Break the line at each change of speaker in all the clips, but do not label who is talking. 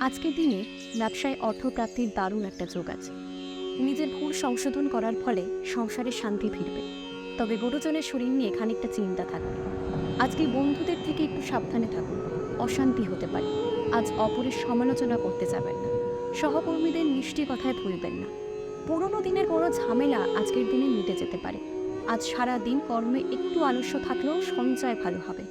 আজকের দিনে ব্যবসায় অর্থপ্রাপ্তির দারুণ একটা যোগ আছে। নিজের ভুল সংশোধন করার ফলে সংসারে শান্তি ফিরবে। তবে গুরুজনের শরীর নিয়ে খানিকটা চিন্তা থাকবে আজকে বন্ধুদের থেকে একটু সাবধানে থাকুন। অশান্তি হতে পারে। আজ অপরের সমালোচনা করতে যাবেন না। সহকর্মীদের মিষ্টি কথায় ভুলবেন না। পুরোনো দিনের কোনো ঝামেলা আজকের দিনে মিটে যেতে পারে। আজ সারা দিন কর্মে একটু আলস্য থাকলেও সঞ্চয় ভালো হবে।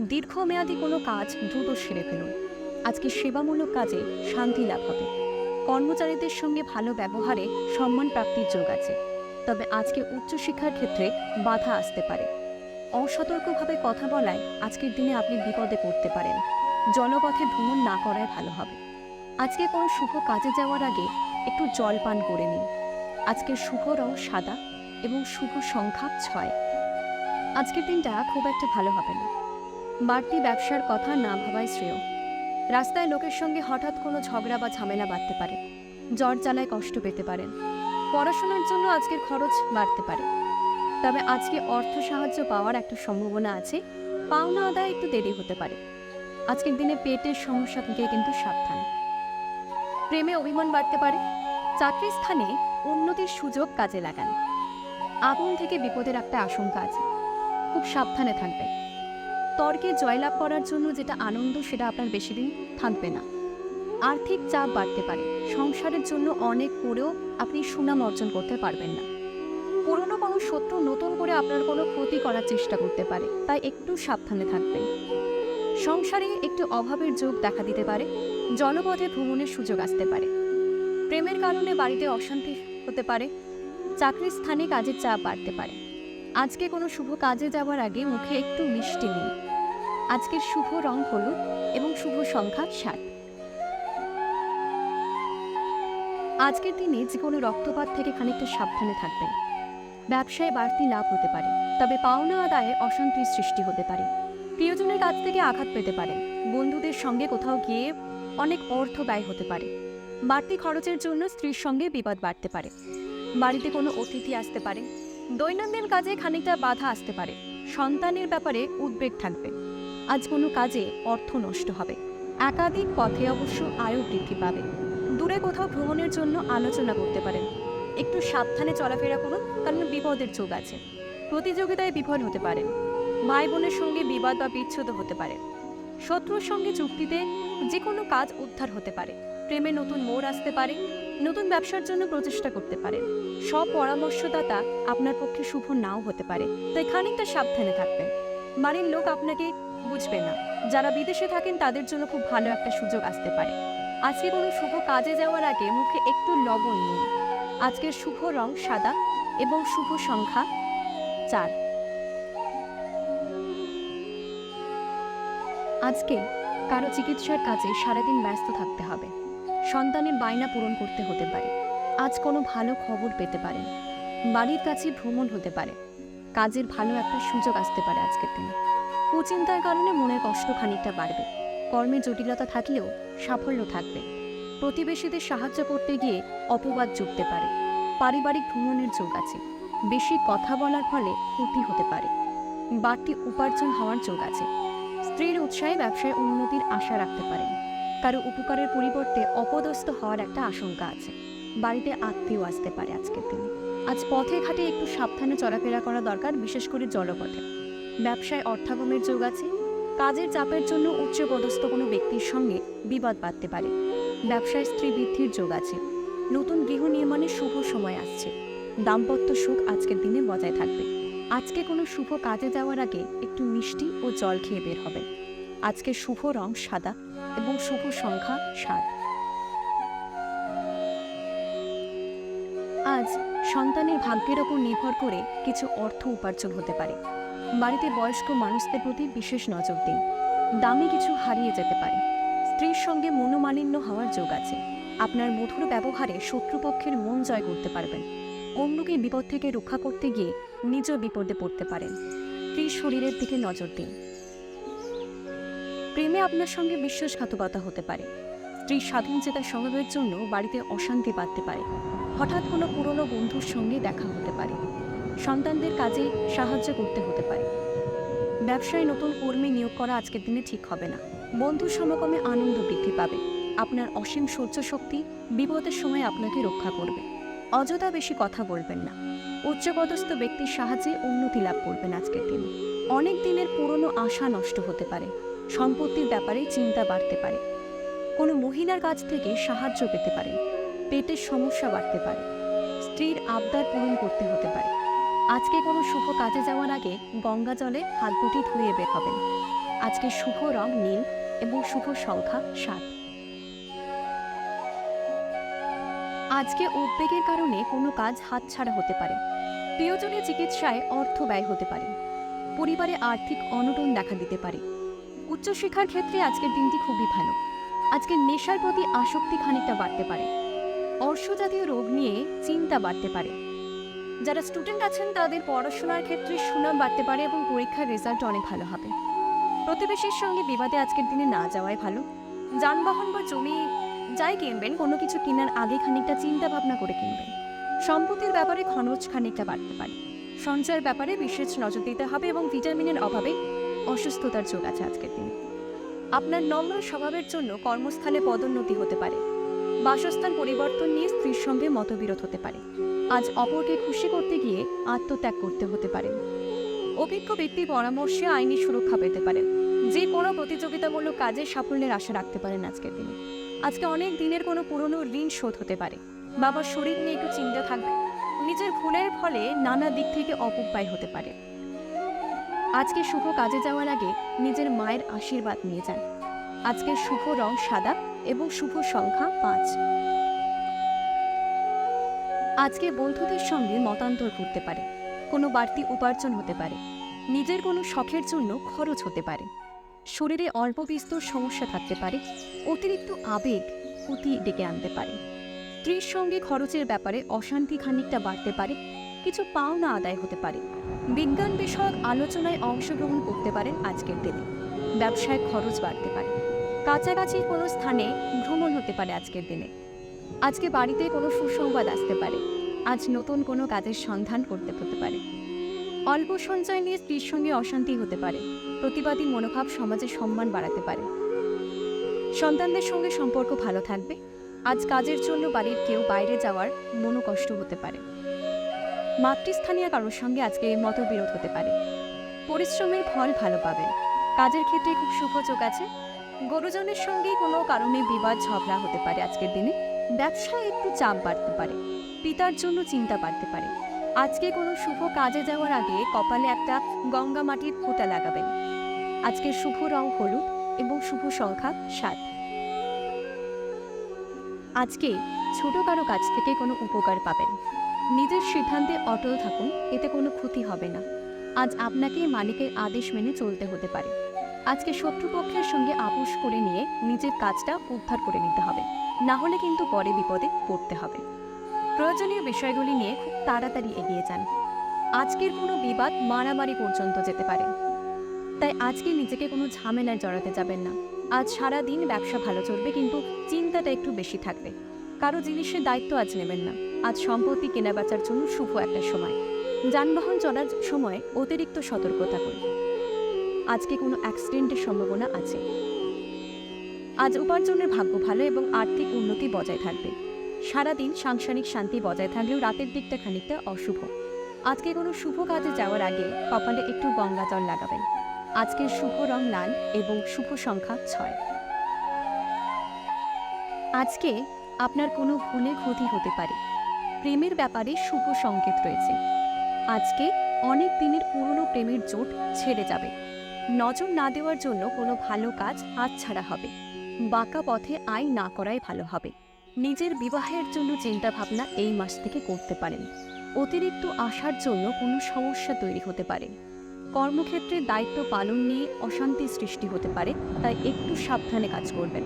দীর্ঘমেয়াদী কোনো কাজ দ্রুত সেরে ফেলুন। আজকে সেবামূলক কাজে শান্তি লাভ হবে। কর্মচারীদের সঙ্গে ভালো ব্যবহারে সম্মান প্রাপ্তির যোগ আছে। তবে আজকে উচ্চশিক্ষার ক্ষেত্রে বাধা আসতে পারে। অসতর্কভাবে কথা বলায় আজকের দিনে আপনি বিপদে পড়তে পারেন। জলপথে ভ্রমণ না করাই ভালো হবে। আজকে কোনো শুভ কাজে যাওয়ার আগে একটু জল পান করে নিন। আজকের শুভ রং সাদা এবং শুভ সংখ্যা ছয়। আজকের দিনটা খুব একটা ভালো হবে না। বাড়তি ব্যবসার কথা না ভাবাই শ্রেয়। রাস্তায় লোকের সঙ্গে হঠাৎ কোনো ঝগড়া বা ঝামেলা বাড়তে পারে। জ্বর জ্বালায় কষ্ট পেতে পারেন। পড়াশোনার জন্য আজকের খরচ বাড়তে পারে। তবে আজকে অর্থ সাহায্য পাওয়ার একটা সম্ভাবনা আছে। পাওনা আদায় একটু দেরি হতে পারে। আজকের দিনে পেটের সমস্যা থেকে কিন্তু সাবধান। প্রেমে অভিমান বাড়তে পারে। চাকরির স্থানে উন্নতির সুযোগ কাজে লাগান। আগুন থেকে বিপদের একটা আশঙ্কা আছে। খুব সাবধানে থাকবেন। তর্কে জয়লাভ করার জন্য যেটা আনন্দ, সেটা আপনার বেশি দিন থাকবে না। আর্থিক চাপ বাড়তে পারে। সংসারের জন্য অনেক করেও আপনি সুনাম অর্জন করতে পারবেন না। পুরনো কোনো শত্রু নতুন করে আপনার কোনো ক্ষতি করার চেষ্টা করতে পারে, তাই একটু সাবধানে থাকবেন। সংসারে একটু অভাবের যোগ দেখা দিতে পারে জনপথে ভ্রমণের সুযোগ আসতে পারে। প্রেমের কারণে বাড়িতে অশান্তি হতে পারে, চাকরির স্থানে কাজের চাপ বাড়তে পারে। আজকে কোনো শুভ কাজে যাওয়ার আগে মুখে একটু মিষ্টি নিন। আজকের শুভ রং হলুদ এবং শুভ সংখ্যা সাত আজকের দিনে যে কোনো রক্তপাত থেকে খানিকটা সাবধানে থাকবেন। ব্যবসায় বাড়তি লাভ হতে পারে, তবে পাওনা আদায়ে অশান্তির সৃষ্টি হতে পারে। প্রিয়জনের কাছ থেকে আঘাত পেতে পারেন। বন্ধুদের সঙ্গে কোথাও গিয়ে অনেক অর্থ ব্যয় হতে পারে। বাড়তি খরচের জন্য স্ত্রীর সঙ্গে বিপদ বাড়তে পারে। বাড়িতে কোনো অতিথি আসতে পারে। দৈনন্দিন কাজে খানিকটা বাধা আসতে পারে। সন্তানের ব্যাপারে উদ্বেগ থাকবে। আজ কোনো কাজে অর্থ নষ্ট হবে। একাধিক পথে অবশ্য আয়ু বৃদ্ধি পাবে। দূরে কোথাও ভ্রমণের জন্য আলোচনা করতে পারেন। একটু সাবধানে চলাফেরা করুন, কারণ বিপদের যোগ আছে। প্রতিযোগিতায় বিফল হতে পারেন। ভাই বোনের সঙ্গে বিবাদ বা বিচ্ছেদ হতে পারে। শত্রুর সঙ্গে চুক্তিতে যে কোনো কাজ উদ্ধার হতে পারে। প্রেমে নতুন মোড় আসতে পারে, নতুন ব্যবসার জন্য প্রচেষ্টা করতে পারেন সব পরামর্শদাতা আপনার পক্ষে শুভ নাও হতে পারে। তাই খানিকটা সাবধানে থাকবেন। বাড়ির লোক আপনাকে বুঝবে না। যারা বিদেশে থাকেন, তাদের জন্য খুব ভালো একটা সুযোগ আসতে পারে। আজকে কোনো শুভ কাজে যাওয়ার আগে মুখে একটু লবণ নিন। আজকের শুভ রং সাদা এবং শুভ সংখ্যা চার। আজকে কারও চিকিৎসার কাজে সারাদিন ব্যস্ত থাকতে হবে। সন্তানের বায়না পূরণ করতে হতে পারে। আজ কোনো ভালো খবর পেতে পারেন। বাড়ির কাছে ভ্রমণ হতে পারে। কাজের ভালো একটা সুযোগ আসতে পারে আজকের দিনে। কুচিন্তার কারণে মনের কষ্ট খানিকটা বাড়বে। কর্মে জটিলতা থাকলেও সাফল্য থাকবে। প্রতিবেশীদের সাহায্য করতে গিয়ে অপবাদ জুটতে পারে। পারিবারিক ভ্রমণের যোগ আছে। বেশি কথা বলার ফলে ক্ষতি হতে পারে। বাড়তি উপার্জন হওয়ার যোগ আছে। স্ত্রীর উৎসাহে ব্যবসায় উন্নতির আশা রাখতে পারেন। কারও উপকারের পরিবর্তে অপদস্থ হওয়ার একটা আশঙ্কা আছে। বাড়িতে আত্মীয় আসতে পারে আজকের দিনে। আজ পথে ঘাটে একটু সাবধানে চলাফেরা করা দরকার, বিশেষ করে জলপথে। ব্যবসায় অর্থাগমের যোগ আছে। কাজের চাপের জন্য উচ্চপদস্থ কোনো ব্যক্তির সঙ্গে বিবাদ বাঁধতে পারে। ব্যবসায় স্ত্রী বৃদ্ধির যোগ আছে। নতুন গৃহ নির্মাণের শুভ সময় আসছে। দাম্পত্য সুখ আজকের দিনে বজায় থাকবে। আজকে কোনো শুভ কাজে যাওয়ার আগে একটু মিষ্টি ও জল খেয়ে বের হবে আজকে শুভ রং সাদা এবং শুভ সংখ্যা সাত। আজ সন্তানের ভাগ্যের ওপর নির্ভর করে কিছু অর্থ উপার্জন হতে পারে। বাড়িতে বয়স্ক মানুষদের প্রতি বিশেষ নজর দিন। দামি কিছু হারিয়ে যেতে পারে। স্ত্রীর সঙ্গে মনোমালিন্য হওয়ার যোগ আছে। আপনার মধুর ব্যবহারে শত্রুপক্ষের মন জয় করতে পারবেন। অন্যকে বিপদ থেকে রক্ষা করতে গিয়ে নিজ বিপদে পড়তে পারেন। স্ত্রীর শরীরের দিকে নজর দিন। প্রেমে আপনার সঙ্গে বিশ্বাসঘাতকতা হতে পারে। স্ত্রীর স্বাধীন চেতার স্বভাবের জন্য বাড়িতে অশান্তি বাড়তে পারে। হঠাৎ কোনো পুরনো বন্ধুর সঙ্গে দেখা হতে পারে। সন্তানদের কাজে সাহায্য করতে হতে পারে। ব্যবসায় নতুন কর্মী নিয়োগ করা আজকের দিনে ঠিক হবে না। বন্ধু সমাগমে আনন্দ বৃদ্ধি পাবে। আপনার অসীম সহ্য শক্তি বিপদের সময় আপনাকে রক্ষা করবে। অযথা বেশি কথা বলবেন না। উচ্চপদস্থ ব্যক্তির সাহায্যে উন্নতি লাভ করবেন আজকের দিনে। অনেক দিনের পুরনো আশা নষ্ট হতে পারে। সম্পত্তির ব্যাপারে চিন্তা বাড়তে পারে। কোনো মহিলার কাছ থেকে সাহায্য পেতে পারেন পেটের সমস্যা বাড়তে পারে। স্ত্রীর আবদার পূরণ করতে হতে পারে। আজকে কোনো শুভ কাজে যাওয়ার আগে গঙ্গা জলে হাত দুটি ধুয়ে বের হবেন। আজকে শুভ রং নীল এবং শুভ সংখ্যা সাত। আজকে উদ্বেগের কারণে কোনো কাজ হাতছাড়া হতে পারে। প্রিয়জনের চিকিৎসায় অর্থ ব্যয় হতে পারে। পরিবারে আর্থিক অনটন দেখা দিতে পারে। উচ্চশিক্ষার ক্ষেত্রে আজকের দিনটি খুবই ভালো। আজকে নেশার প্রতি আসক্তি খানিকটা বাড়তে পারে। অর্শজাতীয় রোগ নিয়ে চিন্তা বাড়তে পারে। যারা স্টুডেন্ট আছেন, তাদের পড়াশোনার ক্ষেত্রে সুনাম বাড়তে পারে এবং পরীক্ষার রেজাল্ট অনেক ভালো হবে। প্রতিবেশীর সঙ্গে বিবাদে আজকের দিনে না যাওয়াই ভালো। যানবাহন বা জমি যাই কিনবেন, কোনো কিছু কেনার আগে খানিকটা চিন্তা ভাবনা করে কিনবেন। সম্পত্তির ব্যাপারে খরচ খানিকটা বাড়তে পারে। সঞ্চয়ের ব্যাপারে বিশেষ নজর দিতে হবে এবং ভিটামিনের অভাবে অসুস্থতার যোগ আছে আজকের দিনে। আপনার নম্র স্বভাবের জন্য কর্মস্থলে পদোন্নতি হতে পারে। বাসস্থান পরিবর্তন নিয়ে স্ত্রীর সঙ্গে মতবিরোধ হতে পারে। আজ অপরকে খুশি করতে গিয়ে আত্মত্যাগ করতে হতে পারে। অভিজ্ঞ ব্যক্তির পরামর্শে আইনি সুরক্ষা পেতে পারেন। যে কোনো প্রতিযোগিতামূলক কাজে সাফল্যের আশা রাখতে পারেন আজকের দিনে। আজকে অনেক দিনের কোনো পুরনো ঋণ শোধ হতে পারে। বাবার শরীর নিয়ে একটু চিন্তা থাকবে। নিজের ভুলের ফলে নানা দিক থেকে অপব্যয় হতে পারে। আজকে শুভ কাজে যাওয়ার আগে নিজের মায়ের আশীর্বাদ নিয়ে যান। আজকে শুভ রং সাদা এবং শুভ সংখ্যা পাঁচ। আজকে বন্ধুদের সঙ্গে মতান্তর করতে পারে। কোনো বাড়তি উপার্জন হতে পারে। নিজের কোনো শখের জন্য খরচ হতে পারে। শরীরে অল্প বিস্তর সমস্যা থাকতে পারে। অতিরিক্ত আবেগ ক্ষতি ডেকে আনতে পারে। স্ত্রীর সঙ্গে খরচের ব্যাপারে অশান্তি খানিকটা বাড়তে পারে। কিছু পাওনা আদায় হতে পারে। বিজ্ঞান বিষয়ক আলোচনায় অংশগ্রহণ করতে পারেন আজকের দিনে। ব্যবসায় খরচ বাড়তে পারে। কাছাকাছি কোনো স্থানে ভ্রমণ হতে পারে আজকের দিনে। আজকে বাড়িতে কোনো সুসংবাদ আসতে পারে। আজ নতুন কোনো কাজের সন্ধান করতে হতে পারে। অল্প সঞ্চয় নিয়ে স্ত্রীর সঙ্গে অশান্তি হতে পারে। প্রতিবাদী মনোভাব সমাজে সম্মান বাড়াতে পারে। সন্তানদের সঙ্গে সম্পর্ক ভালো থাকবে। আজ কাজের জন্য বাড়ির কেউ বাইরে যাওয়ার মনোকষ্ট হতে পারে। মাতৃস্থানীয় কারোর সঙ্গে আজকে মতবিরোধ হতে পারে। পরিশ্রমের ফল ভালো পাবেন কাজের ক্ষেত্রে খুব চোখ আছে। গরুজনের সঙ্গেই কোনো কারণে বিবাদ ঝগড়া হতে পারে আজকের দিনে। ব্যবসায় একটু চাপ বাড়তে পারে, পিতার জন্য চিন্তা বাড়তে পারে। আজকে কোনো শুভ কাজে যাওয়ার আগে কপালে একটা গঙ্গা মাটির ফোঁটা লাগাবেন। আজকের শুভ রং হলুদ এবং শুভ সংখ্যা সাত। আজকে ছোট কারও কাছ থেকে কোনো উপকার পাবেন। নিজের সিদ্ধান্তে অটল থাকুন, এতে কোনো ক্ষতি হবে না। আজ আপনাকে মালিকের আদেশ মেনে চলতে হতে পারে। আজকে শত্রুপক্ষের সঙ্গে আপোষ করে নিয়ে নিজের কাজটা উদ্ধার করে নিতে হবে। না হলে কিন্তু পরে বিপদে পড়তে হবে। প্রয়োজনীয় বিষয়গুলি নিয়ে খুব তাড়াতাড়ি এগিয়ে যান। আজকের কোনো বিবাদ মারামারি পর্যন্ত যেতে পারে। তাই আজকে নিজেকে কোনো ঝামেলায় জড়াতে যাবেন না। আজ সারা দিন ব্যবসা ভালো চলবে, কিন্তু চিন্তাটা একটু বেশি থাকবে। কারও জিনিসের দায়িত্ব আজ নেবেন না। আজ সম্পত্তি কেনাবেচার জন্য শুভ একটা সময়। যানবাহন চলার সময় অতিরিক্ত সতর্কতা করুন। আজকে কোনো অ্যাক্সিডেন্টের সম্ভাবনা আছে। আজ উপার্জনের ভাগ্য ভালো এবং আর্থিক উন্নতি বজায় থাকবে। সারাদিন সাংসারিক শান্তি বজায় থাকলেও রাতের দিকটা খানিকটা অশুভ। আজকে কোনো শুভ কাজে যাওয়ার আগে কপালে একটু গঙ্গা জল লাগাবেন। আজকের শুভ রং লাল এবং শুভ সংখ্যা ছয়। আজকে আপনার কোনো ভুলে ক্ষতি হতে পারে। প্রেমের ব্যাপারে শুভ সংকেত রয়েছে। আজকে অনেক দিনের পুরনো প্রেমের জোট ছেড়ে যাবে। নজর না দেওয়ার জন্য কোনো ভালো কাজ হাতছাড়া হবে। বাঁকা পথে আয় না করাই ভালো হবে। নিজের বিবাহের জন্য চিন্তাভাবনা এই মাস থেকে করতে পারেন। অতিরিক্ত আসার জন্য কোনো সমস্যা তৈরি হতে পারে। কর্মক্ষেত্রে দায়িত্ব পালন নিয়ে অশান্তি সৃষ্টি হতে পারে, তাই একটু সাবধানে কাজ করবেন।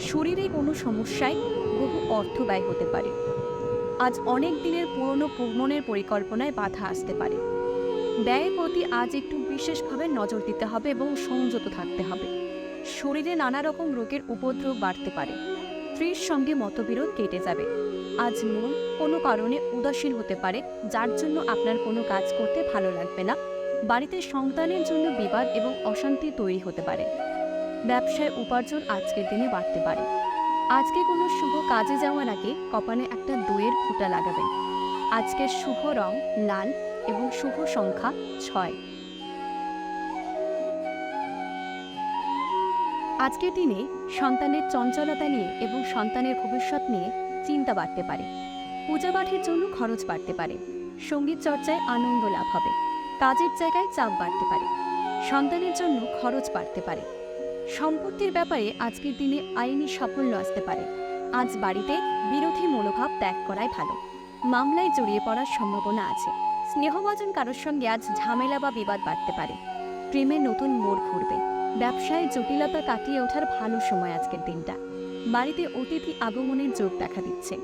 শরীরে কোনো সমস্যায় বহু অর্থ ব্যয় হতে পারে। আজ অনেক দিনের পুরনো ভ্রমণের পরিকল্পনায় বাধা আসতে পারে। ব্যয়ের প্রতি আজ একটু বিশেষভাবে নজর দিতে হবে এবং সংযত থাকতে হবে। শরীরে নানা রকম রোগের উপদ্রব বাড়তে পারে। স্ত্রীর সঙ্গে মতবিরোধ কেটে যাবে। আজ মন কোনো কারণে উদাসীন হতে পারে, যার জন্য আপনার কোনো কাজ করতে ভালো লাগবে না। বাড়িতে সন্তানের জন্য বিবাদ এবং অশান্তি তৈরি হতে পারে। ব্যবসায় উপার্জন আজকের দিনে বাড়তে পারে। আজকে কোনো শুভ কাজে যাওয়ার আগে কপালে একটা দইয়ের ফুটা লাগাবেন। আজকের শুভ রং লাল এবং শুভ সংখ্যা ছয়। আজকের দিনে সন্তানের চঞ্চলতা নিয়ে এবং সন্তানের ভবিষ্যৎ নিয়ে চিন্তা বাড়তে পারে। পূজা পাঠের জন্য খরচ বাড়তে পারে। সংগীত চর্চায় আনন্দ লাভ হবে। কাজের জায়গায় চাপ বাড়তে পারে। সন্তানের জন্য খরচ বাড়তে পারে। সম্পত্তির ব্যাপারে আজকের দিনে আইনি সাফল্য আসতে পারে। আজ বাড়িতে বিরোধী মনোভাব ত্যাগ করাই ভালো। মামলায় জড়িয়ে পড়ার সম্ভাবনা আছে। স্নেহভাজন কারোর সঙ্গে আজ ঝামেলা বা বিবাদ বাড়তে পারে। প্রেমে নতুন মোড় ঘুরবে। ব্যবসায় জটিলতা কাটিয়ে ওঠার ভালো সময় আজকের দিনটা। বাড়িতে অতিথি আগমনের যোগ দেখা দিচ্ছে।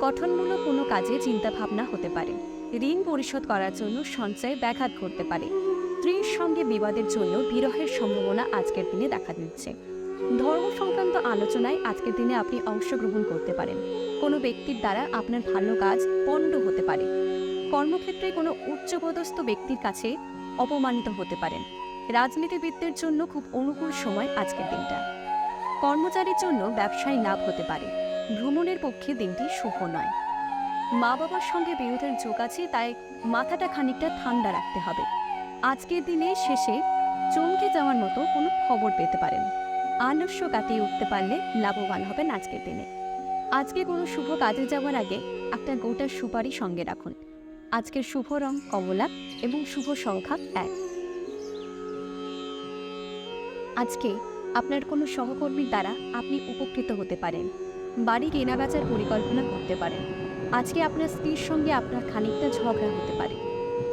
গঠনমূলক কোনো কাজে চিন্তাভাবনা হতে পারে। ঋণ পরিশোধ করার জন্য সঞ্চয়ে ব্যাঘাত ঘটতে পারে। স্ত্রীর সঙ্গে বিবাদের জন্য বিরহের সম্ভাবনা আজকের দিনে দেখা দিচ্ছে। ধর্ম সংক্রান্ত আলোচনায় আজকের দিনে আপনি অংশগ্রহণ করতে পারেন। কোনো ব্যক্তির দ্বারা আপনার ভালো কাজ পণ্ড হতে পারে। কর্মক্ষেত্রে কোনো উচ্চপদস্থ ব্যক্তির কাছে অপমানিত হতে পারেন। রাজনীতিবিদদের জন্য খুব অনুকূল সময় আজকের দিনটা। কর্মচারীর জন্য ব্যবসায় লাভ হতে পারে। ভ্রমণের পক্ষে দিনটি শুভ নয়। মা বাবার সঙ্গে বিরোধের যোগ আছে, তাই মাথাটা খানিকটা ঠান্ডা রাখতে হবে। আজকের দিনে শেষে চমকে যাওয়ার মতো কোনো খবর পেতে পারেন। আলস্য কাটিয়ে উঠতে পারলে লাভবান হবেন আজকের দিনে। আজকে কোনো শুভ কাজে যাওয়ার আগে একটা গোটা সুপারি সঙ্গে রাখুন। আজকের শুভ রং কমলা এবং শুভ সংখ্যা এক। আজকে আপনার কোনো সহকর্মীর দ্বারা আপনি উপকৃত হতে পারেন। বাড়ি কেনাবেচার পরিকল্পনা করতে পারেন। আজকে আপনার স্ত্রীর সঙ্গে আপনার খানিকটা ঝগড়া হতে পারে।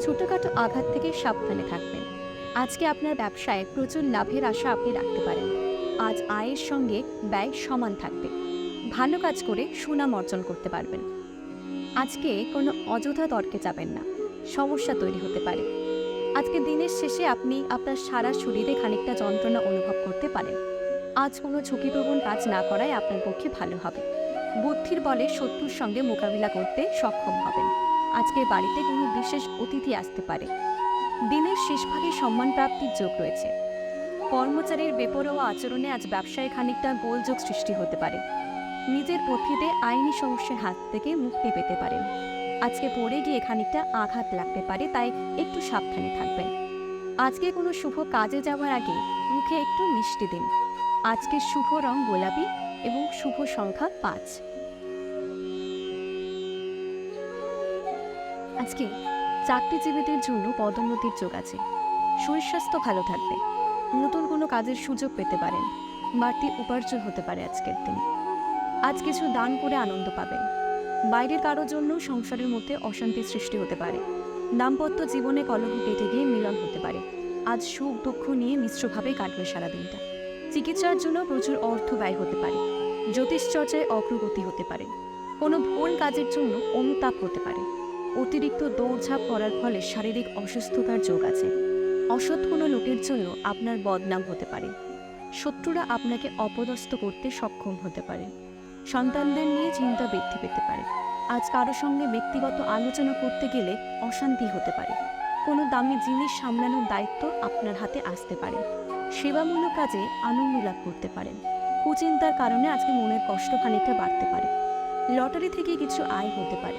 ছোটোখাটো আঘাত থেকে সাবধানে থাকবেন। আজকে আপনার ব্যবসায় প্রচুর লাভের আশা আপনি রাখতে পারেন। আজ আয়ের সঙ্গে ব্যয় সমান থাকবে। ভালো কাজ করে সুনাম অর্জন করতে পারবেন। আজকে কোনো অযথা তর্কে যাবেন না। সমস্যা তৈরি হতে পারে। আজকে দিনের শেষে আপনি আপনার সারা শরীরে খানিকটা যন্ত্রণা অনুভব করতে পারেন। আজ কোনো ঝুঁকিপ্রবণ কাজ না করাই আপনার পক্ষে ভালো হবে। বুদ্ধির বলে শত্রুর সঙ্গে মোকাবিলা করতে সক্ষম হবেন। আজকে বাড়িতে কোনো বিশেষ অতিথি আসতে পারে। দিনের শেষভাগে সম্মান প্রাপ্তির যোগ রয়েছে। কর্মচারীর বেপরোয়া আচরণে আজ ব্যবসায় খানিকটা গোলযোগ সৃষ্টি হতে পারে। নিজের পথিতে আইনি সমস্যার হাত থেকে মুক্তি পেতে পারেন। আজকে পড়ে গিয়ে খানিকটা আঘাত লাগতে পারে, তাই একটু সাবধানে থাকবেন। আজকে কোনো শুভ কাজে যাওয়ার আগে মুখে একটু মিষ্টি দিন। আজকে শুভ রং গোলাপি এবং শুভ সংখ্যা পাঁচ। আজকে চাকরিজীবীদের জন্য পদোন্নতির যোগ আছে। শরীর স্বাস্থ্য ভালো থাকবে। নতুন কোনো কাজের সুযোগ পেতে পারেন। বাড়তি উপার্জন হতে পারে আজকের দিন। আজ কিছু দান করে আনন্দ পাবেন। বাইরের কারোর জন্য সংসারের মধ্যে অশান্তির সৃষ্টি হতে পারে। দাম্পত্য জীবনে কলহ কেটে গিয়ে মিলন হতে পারে। আজ সুখ দুঃখ নিয়ে মিশ্রভাবে কাটবে সারা দিনটা চিকিৎসার জন্য প্রচুর অর্থ ব্যয় হতে পারে। জ্যোতিষ চর্চায় অগ্রগতি হতে পারে। কোনো ভুল কাজের জন্য অনুতাপ হতে পারে। অতিরিক্ত দৌড়ঝাঁপ করার ফলে শারীরিক অসুস্থতার যোগ আছে। অসৎ কোনো লোকের জন্য আপনার বদনাম হতে পারে। শত্রুরা আপনাকে অপদস্থ করতে সক্ষম হতে পারে। সন্তানদের নিয়ে চিন্তা বৃদ্ধি পেতে পারে। আজ কারও সঙ্গে ব্যক্তিগত আলোচনা করতে গেলে অশান্তি হতে পারে। কোনো দামি জিনিস সামলানোর দায়িত্ব আপনার হাতে আসতে পারে। সেবামূলক কাজে আনন্দ লাভ করতে পারেন। কুচিন্তার কারণে আজকে মনের কষ্ট খানিকটা বাড়তে পারে। লটারি থেকে কিছু আয় হতে পারে।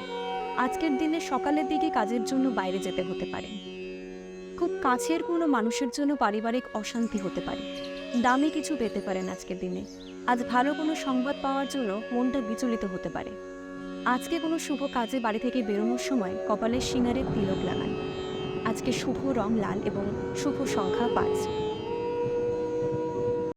আজকের দিনে সকালের দিকে কাজের জন্য বাইরে যেতে হতে পারে। খুব কাছের কোনো মানুষের জন্য পারিবারিক অশান্তি হতে পারে। দামি কিছু পেতে পারেন আজকের দিনে। আজ ভালো কোনো সংবাদ পাওয়ার জন্য মনটা বিচলিত হতে পারে। আজকে কোনো শুভ কাজে বাড়ি থেকে বেরোনোর সময় কপালের সিঙারে তিলক লাগান। আজকে শুভ রং লাল এবং শুভ সংখ্যা পাঁচ।